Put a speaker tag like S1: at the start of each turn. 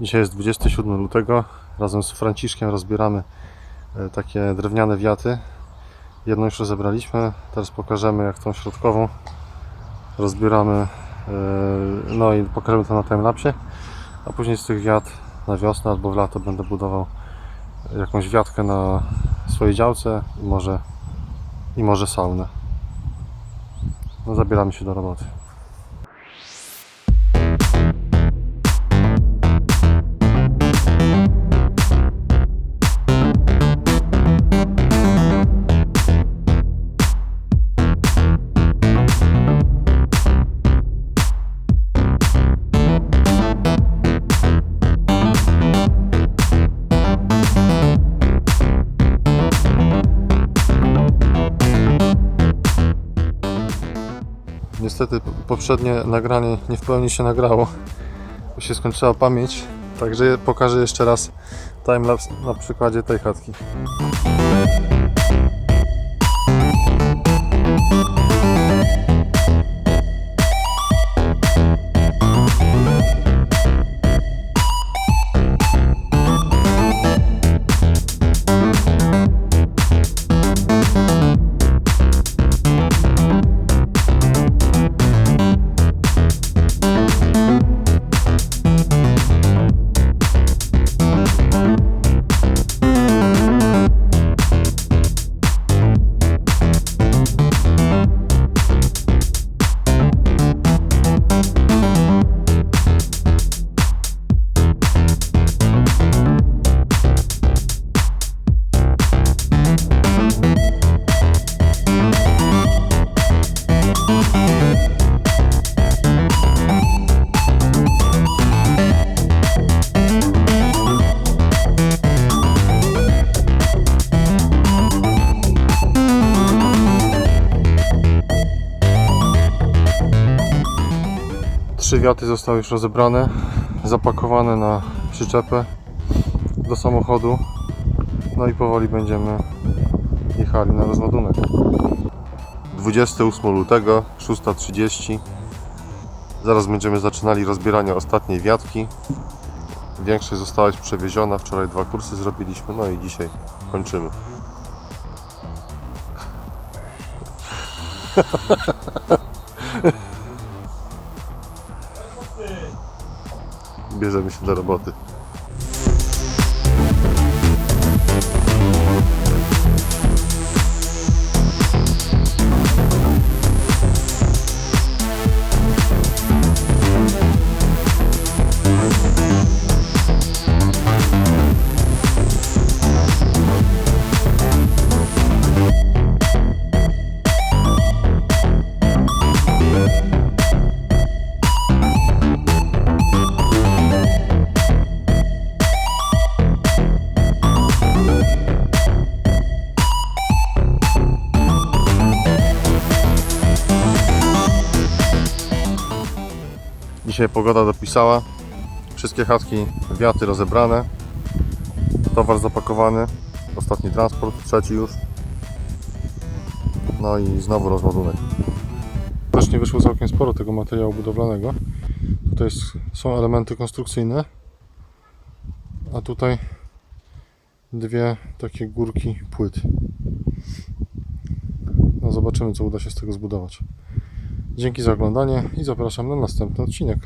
S1: Dzisiaj jest 27 lutego. Razem z Franciszkiem rozbieramy e, takie drewniane wiaty. Jedną już rozebraliśmy. Teraz pokażemy jak tą środkową rozbieramy. e, No i pokażemy to na timelapsie. A później z tych wiat na wiosnę albo w lato będę budował jakąś wiatkę na swojej działce i może, i może saunę. No zabieramy się do roboty. Niestety poprzednie nagranie nie w pełni się nagrało, bo się skończyła pamięć. Także pokażę jeszcze raz timelapse na przykładzie tej chatki. Trzy wiaty zostały już rozebrane, zapakowane na przyczepę do samochodu. No i powoli będziemy jechali na rozładunek. 28 lutego, 6.30. Zaraz będziemy zaczynali rozbieranie ostatniej wiatki. Większość została już przewieziona. Wczoraj dwa kursy zrobiliśmy, no i dzisiaj kończymy. Bierzemy się do roboty. Dzisiaj pogoda dopisała. Wszystkie chatki, wiaty rozebrane. Towar zapakowany. Ostatni transport, trzeci już. No i znowu rozładunek. Właśnie wyszło całkiem sporo tego materiału budowlanego. Tutaj są elementy konstrukcyjne. A tutaj dwie takie górki płyt. No zobaczymy co uda się z tego zbudować. Dzięki za oglądanie i zapraszam na następny odcinek.